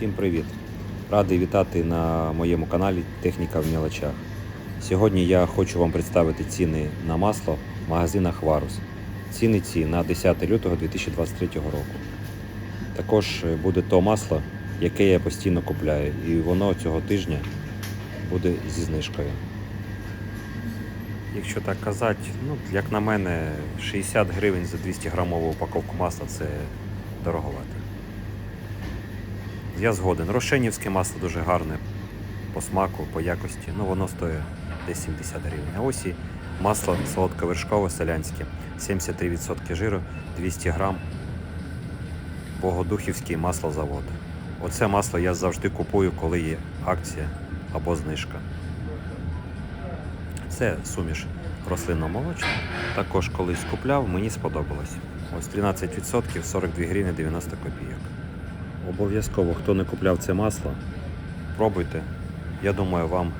Всім привіт! Радий вітати на моєму каналі Техніка в мілочах. Сьогодні я хочу вам представити ціни на масло в магазинах Варус. Ціни ці на 10 лютого 2023 року. Також буде то масло, яке я постійно купляю, і воно цього тижня буде зі знижкою. Якщо так казати, ну, як на мене, 60 гривень за 200 грамову упаковку масла це дороговато. Я згоден. Рошенівське масло дуже гарне по смаку, по якості. Ну, воно стоїть десь 70 гривень. А ось і масло солодковершкове селянське, 73% жиру, 200 грам. Богодухівський маслозавод. Оце масло я завжди купую, коли є акція або знижка. Це суміш рослинно-молочна. Також колись купляв, мені сподобалось. Ось 13% 42 гривні 90 копійок. Обов'язково, хто не купляв це масло, пробуйте. Я думаю, вам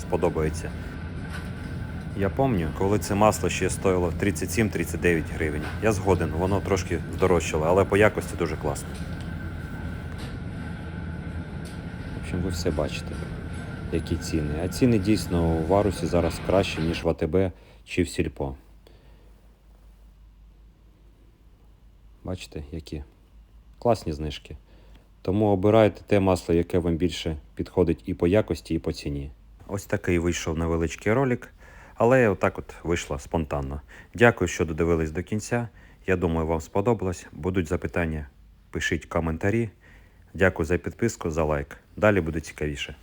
сподобається. Я пам'ятаю, коли це масло ще стоїло 37-39 гривень. Я згоден, воно трошки здорожчало, але по якості дуже класно. В общем, ви все бачите, які ціни. А ціни дійсно у Варусі зараз краще, ніж в АТБ чи в Сільпо. Бачите, які класні знижки. Тому обирайте те масло, яке вам більше підходить і по якості, і по ціні. Ось такий вийшов невеличкий ролик, але отак от вийшло спонтанно. Дякую, що додивились до кінця. Я думаю, вам сподобалось. Будуть запитання, пишіть коментарі. Дякую за підписку, за лайк. Далі буде цікавіше.